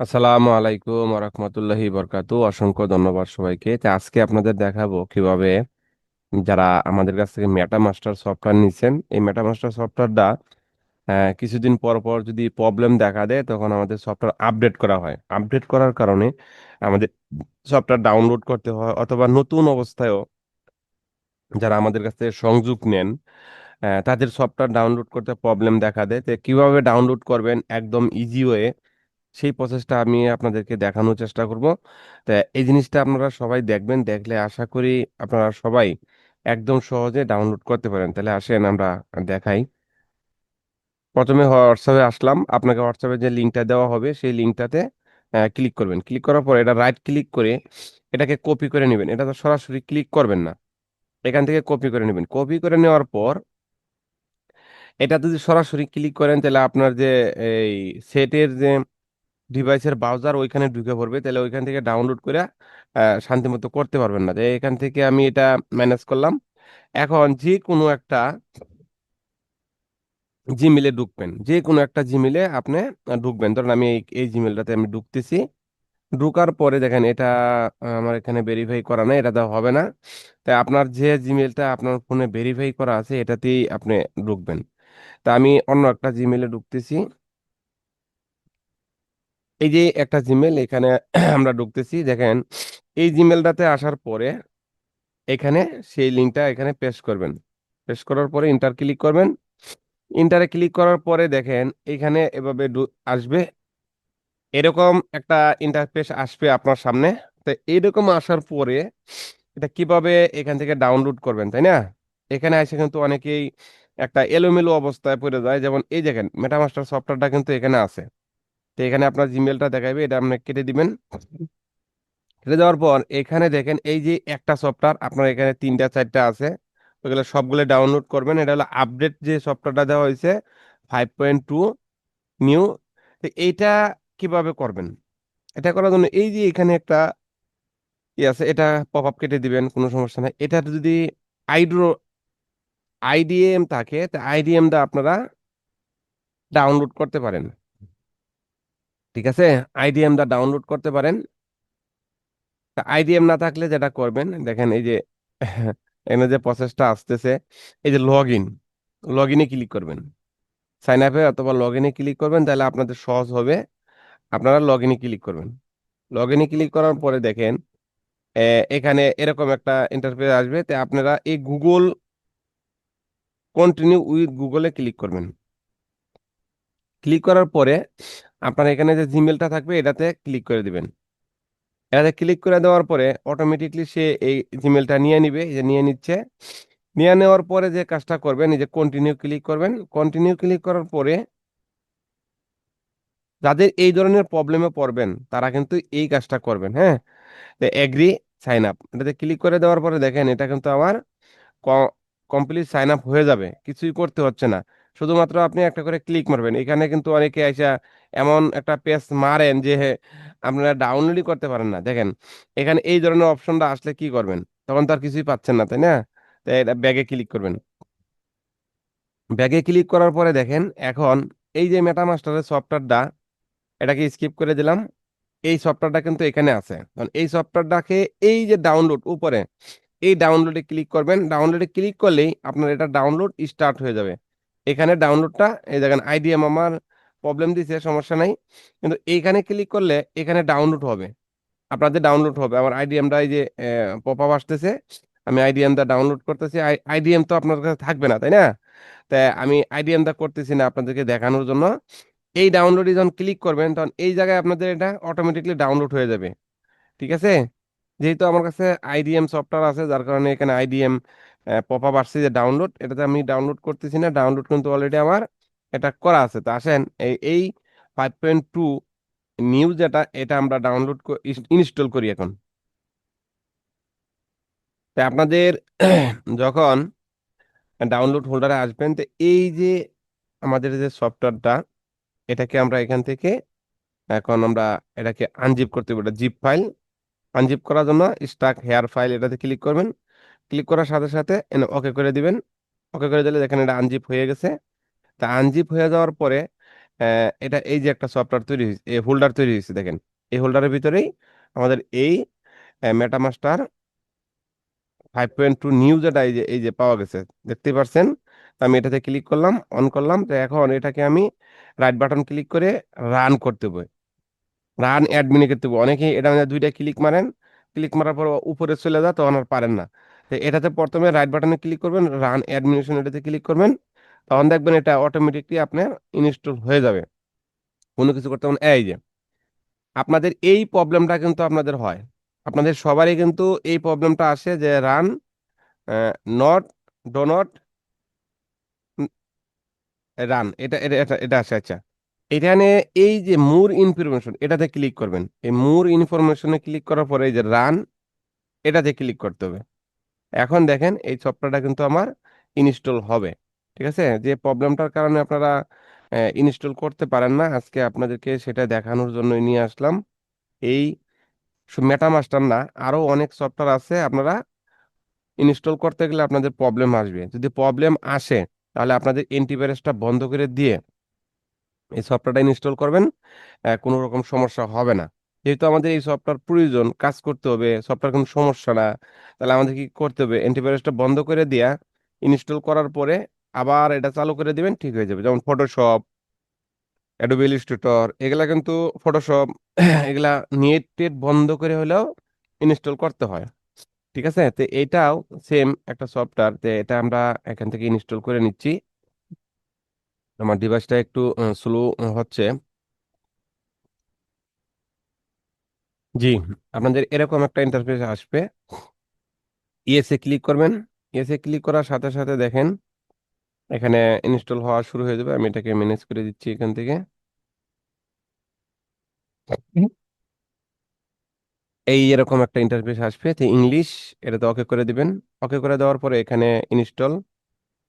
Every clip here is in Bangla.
আসসালামু আলাইকুম রহমতুল্লাহি বরকাতু অসংখ্য ধন্যবাদ সবাইকে। তো আজকে আপনাদের দেখাবো কীভাবে যারা আমাদের কাছ থেকে মেটা মাস্টার সফটওয়্যার নিচ্ছেন এই মেটা মাস্টার সফটওয়্যারটা কিছুদিন পর পর যদি প্রবলেম দেখা দেয়, তখন আমাদের সফটওয়্যার আপডেট করা হয়। আপডেট করার কারণে আমাদের সফটওয়্যার ডাউনলোড করতে হয় অথবা নতুন অবস্থায়ও যারা আমাদের কাছ থেকে সংযোগ নেন তাদের সফটওয়্যার ডাউনলোড করতে প্রবলেম দেখা দেয়। তো কীভাবে ডাউনলোড করবেন? একদম ইজি ওয়ে সেই প্রসেসটা আমি আপনাদেরকে দেখানোর চেষ্টা করব। তা এই জিনিসটা আপনারা সবাই দেখবেন, দেখলে আশা করি আপনারা সবাই একদম সহজে ডাউনলোড করতে পারেন। তাহলে আসেন আমরা দেখাই। প্রথমে হোয়াটসঅ্যাপে আসলাম। আপনাকে হোয়াটসঅ্যাপে যে লিঙ্কটা দেওয়া হবে, সেই লিঙ্কটাতে ক্লিক করবেন। ক্লিক করার পর এটা রাইট ক্লিক করে এটাকে কপি করে নেবেন। এটা তো সরাসরি ক্লিক করবেন না। এখান থেকে কপি করে নেবেন। কপি করে নেওয়ার পর এটা যদি সরাসরি ক্লিক করেন, তাহলে আপনার যে এই সেটের যে ডিভাইসের ব্রাউজার ওইখানে ঢুকে পড়বে, তাহলে ওইখান থেকে ডাউনলোড করে শান্তিমতো করতে পারবেন না। তো এখান থেকে আমি এটা ম্যানেজ করলাম। এখন যে কোনো একটা জিমেলে ঢুকবেন। যে কোনো একটা জিমেলে আপনি ঢুকবেন। ধরেন আমি এই জিমেলটাতে আমি ঢুকতেছি। ঢুকার পরে দেখেন এটা আমার এখানে ভেরিফাই করা নাই, এটা দেওয়া হবে না। তাই আপনার যে জিমেলটা আপনার ফোনে ভেরিফাই করা আছে, এটাতেই আপনি ঢুকবেন। তা আমি অন্য একটা জিমেলে ঢুকতেছি। এই যে একটা জিমেল এখানে আমরা ঢুকতেছি, দেখেন, এই জিমেলটাতে আসার পরে এখানে সেই লিঙ্কটা এখানে পেস্ট করবেন। পেস্ট করার পরে ইন্টার ক্লিক করবেন। ইন্টারে ক্লিক করার পরে দেখেন, এখানে এভাবে আসবে। এরকম একটা ইন্টারফেস আসবে আপনার সামনে। তো এইরকম আসার পরে এটা কীভাবে এখান থেকে ডাউনলোড করবেন, তাই না? এখানে এসে কিন্তু অনেকেই একটা এলোমেলো অবস্থায় পড়ে যায়। যেমন এই দেখেন মেটামাস্টার সফটওয়্যারটা কিন্তু এখানে আছে। তো এখানে আপনার জিমেলটা দেখাবে, এটা আপনি কেটে দিবেন। কেটে দেওয়ার পর এখানে দেখেন এই যে একটা সফটওয়্যার আপনার এখানে তিনটা, চারটা আছে। ওইগুলো সবগুলো ডাউনলোড করবেন। এটা হলো আপডেট যে সফটওয়্যারটা দেওয়া হয়েছে ফাইভ পয়েন্ট টু নিউ তো এইটা কীভাবে করবেন? এটা করার জন্য এই যে এখানে একটা ই আছে, এটা পপ আপ কেটে দিবেন, কোনো সমস্যা নাই। এটা যদি আইড্রো আইডিএম থাকে, তা আইডিএমটা আপনারা ডাউনলোড করতে পারেন। ঠিক আছে? আইডিএমটা ডাউনলোড করতে পারেন। আইডিএম না থাকলে যেটা করবেন, দেখেন এই যে, এখানে যে প্রসেসটা আসতেছে, এই যে লগ ইন লগ ইনে ক্লিক করবেন সাইন আপে অথবা লগ ইনে ক্লিক করবেন, তাহলে আপনাদের সহজ হবে। আপনারা লগ ইনে ক্লিক করবেন। লগ ইনে ক্লিক করার পরে দেখেন এখানে এরকম একটা ইন্টারফেস আসবে। তো আপনারা এই গুগল কন্টিনিউ উইথ গুগলে ক্লিক করবেন। ক্লিক করার পরে আপনার এখানে যে জিমেলটা থাকবে, এটাতে ক্লিক করে দিবেন। এটাতে ক্লিক করে দেওয়ার পরে অটোমেটিকলি সে এই জিমেলটা নিয়ে নিবে, যে নিয়ে নিচ্ছে। নিয়ে নেওয়ার পরে যে কাজটা করবেন, এই যে কন্টিনিউ ক্লিক করবেন। কন্টিনিউ ক্লিক করার পরে যাদের এই ধরনের প্রবলেমে পড়বেন, তারা কিন্তু এই কাজটা করবেন হ্যাঁ? এগ্রি সাইন আপ এটাতে ক্লিক করে দেওয়ার পরে দেখেন, এটা কিন্তু আমার কমপ্লিট সাইন আপ হয়ে যাবে। কিছুই করতে হচ্ছে না। শুধুমাত্র আপনি একটা করে ক্লিক মারবেন। এখানে কিন্তু অনেকে আইসা এমন একটা পেজ মারেন যে আপনারা ডাউনলোডই করতে পারেন না। দেখেন, এখানে এই ধরনের অপশনটা আসলে কি করবেন? তখন তো আর কিছুই পাচ্ছেন না, তাই না? তাই এটা ব্যাগে ক্লিক করবেন। ব্যাগে ক্লিক করার পরে দেখেন, এখন এই যে মেটা মাস্টারের সফটওয়্যারটা এটাকে স্কিপ করে দিলাম। এই সফটওয়্যারটা কিন্তু এখানে আছে। কারণ এই সফটওয়্যারটাকে এই যে ডাউনলোড উপরে, এই ডাউনলোডে ক্লিক করবেন। ডাউনলোডে ক্লিক করলেই আপনার এটা ডাউনলোড স্টার্ট হয়ে যাবে। এখানে ডাউনলোডটা এই দেখেন আইডিএম আমার প্রবলেম দিছে, সমস্যা নাই। কিন্তু এইখানে ক্লিক করলে এখানে ডাউনলোড হবে। আপনাদের ডাউনলোড হবে। আমার আইডিএমটা এই যে পপ আপ আসতেছে। আমি আইডিএমটা ডাউনলোড করতেছি। আইডিএম তো আপনার কাছে থাকবে না, তাই না? তাই আমি আইডিএমটা করতেছি না আপনাদেরকে দেখানোর জন্য। এই ডাউনলোডে যখন ক্লিক করবেন, তখন এই জায়গায় আপনাদের এটা অটোমেটিকলি ডাউনলোড হয়ে যাবে। ঠিক আছে? যেহেতু আমার কাছে আইডিএম সফটওয়্যার আছে, যার কারণে এখানে আইডিএম পপ আপ আসছে যে ডাউনলোড এটাতে আমি ডাউনলোড করতেছি না ডাউনলোড কিন্তু অলরেডি আমার এটা করা আছে। তো আসেন, এই ফাইভ পয়েন্ট টু নিউজ যেটা এটা আমরা ডাউনলোড ইনস্টল করি এখন। তো আপনাদের যখন ডাউনলোড হোল্ডারে আসবেন, তো এই যে আমাদের যে সফটওয়্যারটা এটাকে আমরা এখান থেকে এখন আমরা এটাকে আনজিপ করতে পারি। জিপ ফাইল আনজিপ করার জন্য স্টাক হেয়ার ফাইল এটাতে ক্লিক করবেন। ক্লিক করার সাথে সাথে এনে ওকে করে দিবেন। ওকে করে দিলে দেখেন এটা আনজিপ হয়ে গেছে। তা আনজিপ হয়ে যাওয়ার পরে এটা এই যে একটা সফটওয়্যার তৈরি হয়েছে এই হোল্ডার তৈরি হয়েছে দেখেন। এই হোল্ডারের ভিতরেই আমাদের এই MetaMaster five point two new যেটা এই যে এই যে পাওয়া গেছে দেখতে পারছেন? তো আমি এটাতে ক্লিক করলাম অন করলাম, তো এখন এটাকে আমি রাইট বাটন ক্লিক করে রান করতে হবে। রান অ্যাডমিনে করতে হবে। অনেকেই এটা মানে দুইটা ক্লিক মারেন ক্লিক মারার পর উপরে চলে যায় তখন আর পারেন না। এটাতে প্রথমে রাইট বাটনে ক্লিক করবেন রান অ্যাডমিনিশন এটাতে ক্লিক করবেন। তখন দেখবেন এটা অটোমেটিকলি আপনার ইনস্টল হয়ে যাবে। কোনো কিছু করতে হবে এই যে, আপনাদের এই প্রবলেমটা কিন্তু আপনাদের হয়। আপনাদের সবারই কিন্তু এই প্রবলেমটা আসে যে run not do not run এটা এটা এটা আছে আচ্ছা। এখানে এই যে মোর ইনফরমেশন এটাতে ক্লিক করবেন। এই মোর ইনফরমেশনে ক্লিক করার পরে এই যে রান এটাতে ক্লিক করতে হবে। এখন দেখেন এই সফটওয়্যারটা কিন্তু আমার ইনস্টল হবে, ঠিক আছে? যে প্রবলেমটার কারণে আপনারা ইনস্টল করতে পারেন না। আজকে আপনাদেরকে সেটা দেখানোর জন্য নিয়ে আসলাম। এই মেটামাস্টার না আরও অনেক সফটওয়্যার আছে আপনারা ইনস্টল করতে গেলে আপনাদের প্রবলেম আসবে। যদি প্রবলেম আসে, তাহলে আপনাদের অ্যান্টিভাইরাসটা বন্ধ করে দিয়ে এই সফটওয়্যারটা ইনস্টল করবেন কোনো রকম সমস্যা হবে না। যেহেতু আমাদের এই সফটওয়্যার প্রয়োজন, কাজ করতে হবে, সফটওয়্যার কোনো সমস্যা না, তাহলে আমাদের কি করতে হবে? অ্যান্টিভাইরাসটা বন্ধ করে দিয়া ইনস্টল করার পরে আবার এটা চালু করে দিবেন, ঠিক হয়ে যাবে। যেমন ফটোশপ অ্যাডোবি ইলাস্ট্রেটর এগুলা কিন্তু ফটোশপ এগুলা নেট টেট বন্ধ করে হলেও ইনস্টল করতে হয়। ঠিক আছে? তো এটাও সেম একটা সফটওয়্যার, তো এটা আমরা এখান থেকে ইনস্টল করে নিচ্ছি। আমার ডিভাইসটা একটু স্লো হচ্ছে। জি, আপনাদের এরকম একটা ইন্টারফেস আসবে। ইএসএ ক্লিক করবেন। ইএসএ ক্লিক করার সাথে সাথে দেখেন, এখানে ইনস্টল হওয়া শুরু হয়ে যাবে। আমি এটাকে ম্যানেজ করে দিচ্ছি এখান থেকে। এই এরকম একটা ইন্টারফেস আসবে। তো ইংলিশ এটাতে ওকে করে দিবেন। ওকে করে দেওয়ার পরে এখানে ইনস্টল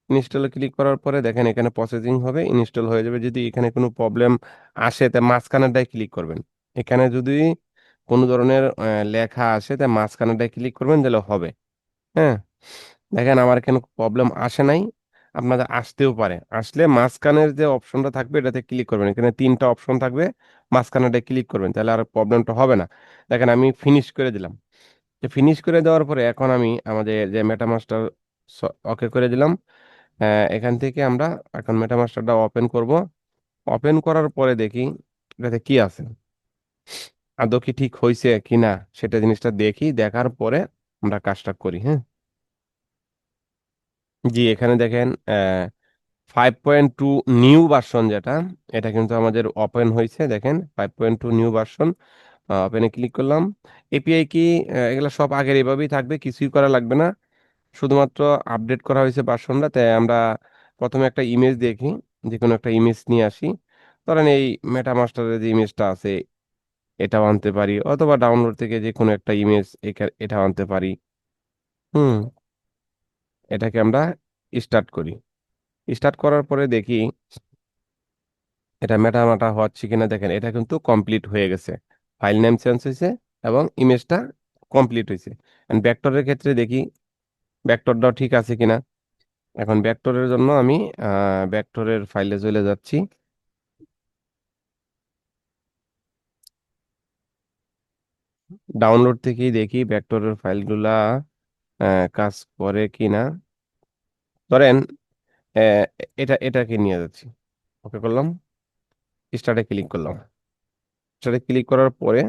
ইনস্টলে ক্লিক করার পরে দেখেন এখানে প্রসেসিং হবে ইনস্টল হয়ে যাবে। যদি এখানে কোনো প্রবলেম আসে, তা মাঝখানেরটায় ক্লিক করবেন। এখানে যদি কোনো ধরনের লেখা আসে তা মাঝখানেরটায় ক্লিক করবেন, তাহলে হবে। হ্যাঁ? দেখেন, আমার কেন প্রবলেম আসে নাই। আপনাদের আসতেও পারে। আসলে মাঝখানের যে অপশনটা থাকবে, এটাতে ক্লিক করবেন। এখানে তিনটা অপশন থাকবে মাঝখানেটা ক্লিক করবেন। তাহলে আর প্রবলেমটা হবে না। দেখেন, আমি ফিনিশ করে দিলাম। তো ফিনিশ করে দেওয়ার পরে এখন আমি আমাদের যে মেটা মেটামাস্টার ওকে করে দিলাম। এখান থেকে আমরা এখন মেটা মেটামাস্টারটা ওপেন করব। ওপেন করার পরে দেখি, এটাতে কি আছে। আদৌ কি ঠিক হয়েছে কি না সেটা জিনিসটা দেখি, দেখার পরে আমরা কাজটা করি হ্যাঁ? জি, এখানে দেখেন five point two new version যেটা, এটা কিন্তু আমাদের ওপেন হয়েছে দেখেন five point two new version ওপেনে ক্লিক করলাম। এপিআই কি এগুলো সব আগের এভাবেই থাকবে, কিছুই করা লাগবে না। শুধুমাত্র আপডেট করা হয়েছে ভার্সনটা তাই আমরা প্রথমে একটা ইমেজ দেখি যে কোনো একটা ইমেজ নিয়ে আসি। ধরেন এই মেটা মাস্টারের যে ইমেজটা আছে এটাও আনতে পারি, অথবা ডাউনলোড থেকে যে কোনো একটা ইমেজ এটাও আনতে পারি। হুম, এটাকে আমরা স্টার্ট করি। স্টার্ট করার পরে দেখি এটা মেটামাটা হচ্ছে কিনা। দেখেন, এটা কিন্তু কমপ্লিট হয়ে গেছে। ফাইল নেম চেঞ্জ হয়েছে এবং ইমেজটা কমপ্লিট হয়েছে। ভেক্টরের ক্ষেত্রে দেখি ভেক্টরটাও ঠিক আছে কিনা। এখন ভেক্টরের জন্য আমি ভেক্টরের ফাইলে চলে যাচ্ছি। ডাউনলোড থেকেই দেখি ভেক্টরের ফাইলগুলা কাজ করে কিনা। ধরেন আহ, এটা এটাকে নিয়ে যাচ্ছি। ওকে করলাম। স্টার্টে ক্লিক করলাম। স্টার্টে ক্লিক করার পরে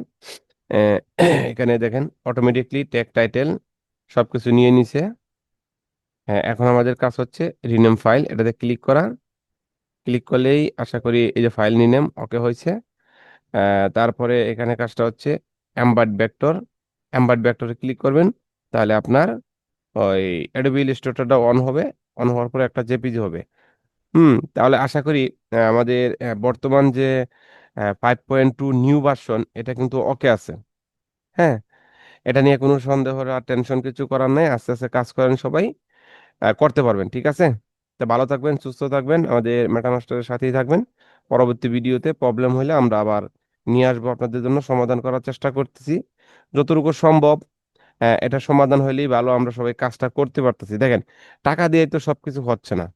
এখানে দেখেন অটোমেটিকলি ট্যাগ টাইটেল সব কিছু নিয়ে নিছে। হ্যাঁ এখন আমাদের কাজ হচ্ছে রিনেম ফাইল এটাতে ক্লিক করা। ক্লিক করলেই আশা করি এই যে ফাইল নিনেম ওকে হয়েছে। তারপরে এখানে কাজটা হচ্ছে অ্যাম্বার্ড ভেক্টর অ্যাম্বার্ড ভেক্টরে ক্লিক করবেন, তাহলে আপনার ওই অ্যাডোবি ইলাস্ট্রেটরটা অন হবে অন হওয়ার পরে একটা জেপিজি হবে। হুম, তাহলে আশা করি আমাদের বর্তমান যে five point two new version এটা কিন্তু ওকে আছে। হ্যাঁ এটা নিয়ে কোনো সন্দেহ আর টেনশন কিছু করার নাই, আস্তে আস্তে কাজ করেন সবাই করতে পারবেন, ঠিক আছে? তো ভালো থাকবেন, সুস্থ থাকবেন, আমাদের মেটামাস্টারের সাথেই থাকবেন। পরবর্তী ভিডিওতে প্রবলেম হলে আমরা আবার নিয়ে আসব আপনাদের জন্য, সমাধান করার চেষ্টা করতেছি। যতটুকু সম্ভব এটা সমাধান হলেই ভালো, আমরা সবাই কাজটা করতে পারতেছি। দেখেন, টাকা দিয়ে তো সবকিছু হচ্ছে না।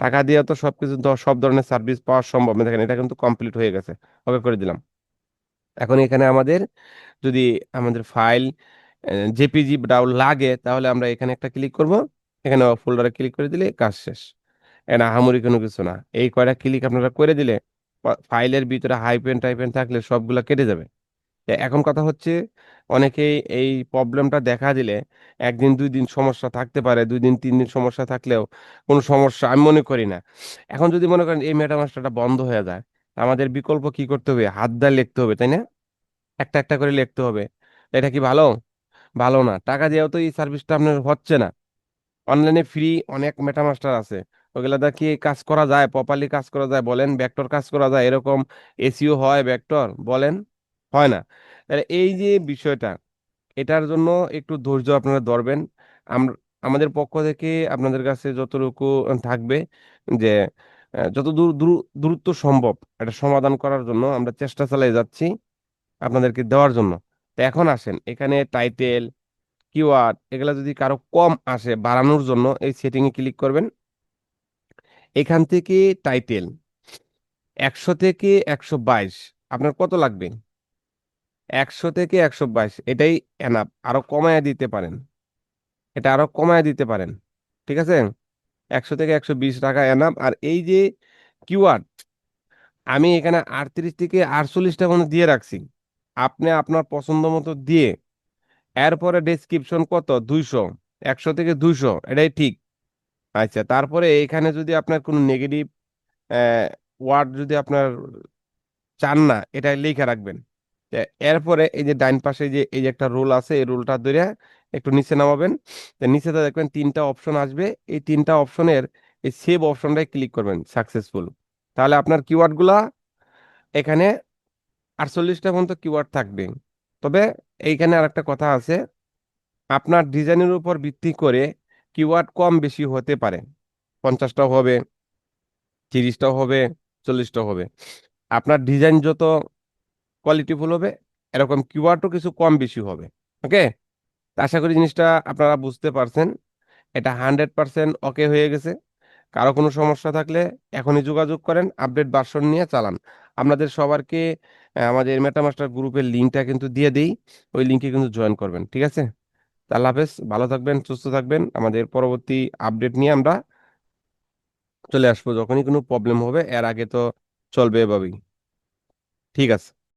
টাকা দিয়ে তো সবকিছু সব ধরনের সার্ভিস পাওয়া সম্ভব না। দেখেন, এটা কিন্তু কমপ্লিট হয়ে গেছে। ওকে, করে দিলাম। এখন এখানে আমাদের, যদি আমাদের ফাইল জেপিজি ডাউন লাগে, তাহলে আমরা এখানে একটা ক্লিক করব। এখানে ফোল্ডারে ক্লিক করে দিলে কাজ শেষ। এটা আহামরি কোনো কিছু না। এই কয়টা ক্লিক আপনারা করে দিলে ফাইলের ভিতরে হাইপেন টাইপেন থাকলে সবগুলো কেটে যাবে। এখন কথা হচ্ছে, অনেকেই এই প্রবলেমটা দেখা দিলে একদিন, দুই দিন সমস্যা থাকতে পারে, দুই দিন, তিন দিন সমস্যা থাকলেও কোনো সমস্যা আমি মনে করি না। এখন যদি মনে করেন এই মেটামাস্টারটা বন্ধ হয়ে যায় আমাদের বিকল্প কি করতে হবে? হাত দিয়ে লিখতে হবে, তাই না? একটা একটা করে লিখতে হবে। এটা কি ভালো? ভালো না। টাকা দিয়েও তো এই সার্ভিসটা আপনার হচ্ছে না। অনলাইনে ফ্রি অনেক মেটামাস্টার আছে। ওগুলা দা কি কাজ করা যায়? প্রপারলি কাজ করা যায়? বলেন ভেক্টর কাজ করা যায়? এরকম এসিও হয় ভেক্টর বলেন, হয় না। তাহলে এই যে বিষয়টা, এটার জন্য একটু ধৈর্য আপনারা ধরবেন। আম- আমাদের পক্ষ থেকে আপনাদের কাছে যতটুকু থাকবে যে যত দূর, দ্রু- দ্রুত সম্ভব এটা সমাধান করার জন্য আমরা চেষ্টা চালিয়ে যাচ্ছি আপনাদেরকে দেওয়ার জন্য। তো এখন আসেন, এখানে টাইটেল কিওয়ার্ড এগুলা যদি কারও কম আসে বাড়ানোর জন্য এই সেটিংয়ে ক্লিক করবেন। এখান থেকে টাইটেল একশো থেকে একশো বাইশ, আপনার কত লাগবে? একশো থেকে একশো বাইশ, এটাই এনাফ আরও কমায় দিতে পারেন। এটা আরও কমায় দিতে পারেন, ঠিক আছে? একশো থেকে একশো বিশ টাকা এনাফ আর এই যে কিওয়ার্ড আমি এখানে আটত্রিশ থেকে আটচল্লিশটা পর্যন্ত দিয়ে রাখছি। আপনি আপনার পছন্দ মতো দিয়ে, এরপরে ডেসক্রিপশন কত? দুইশো, একশো থেকে দুইশো, এটাই ঠিক। আচ্ছা তারপরে এখানে যদি আপনার কোনো নেগেটিভ ওয়ার্ড যদি আপনার চান না, এটা লিখে রাখবেন। এরপরে এই যে ডাইন পাশে যে, এই যে একটা রুল আছে, এই রুলটা ধরে একটু নিচে নামাবেন। তা নিচেতে দেখবেন তিনটা অপশন আসবে। এই তিনটা অপশনের এই সেভ অপশনটাই ক্লিক করবেন সাকসেসফুল তাহলে আপনার কিওয়ার্ডগুলা এখানে আটচল্লিশটা পর্যন্ত কিওয়ার্ড থাকবে। তবে এইখানে আর একটা কথা আছে, আপনার ডিজাইনের উপর ভিত্তি করে কিওয়ার্ড কম বেশি হতে পারে। পঞ্চাশটাও হবে, তিরিশটাও হবে, চল্লিশটাও হবে। আপনার ডিজাইন যত কোয়ালিটিফুল হবে, এরকম কিওয়ার্ডও কিছু কম বেশি হবে, ওকে? আশা করি জিনিসটা আপনারা বুঝতে পারছেন। এটা হান্ড্রেড পার্সেন্ট ওকে হয়ে গেছে। কারও কোনো সমস্যা থাকলে এখনই যোগাযোগ করেন, আপডেট ভার্সন নিয়ে চালান। আপনাদের সবারকে, আমাদের মেটামাস্টার গ্রুপের লিঙ্কটা কিন্তু দিয়ে দিই, ওই লিঙ্কে কিন্তু জয়েন করবেন, ঠিক আছে? আল্লাহ হাফেজ, ভালো থাকবেন, সুস্থ থাকবেন। আমাদের পরবর্তী আপডেট নিয়ে আমরা চলে আসব। যখনই কোনো প্রবলেম হবে, এর আগে তো চলবে এভাবেই। ঠিক আছে।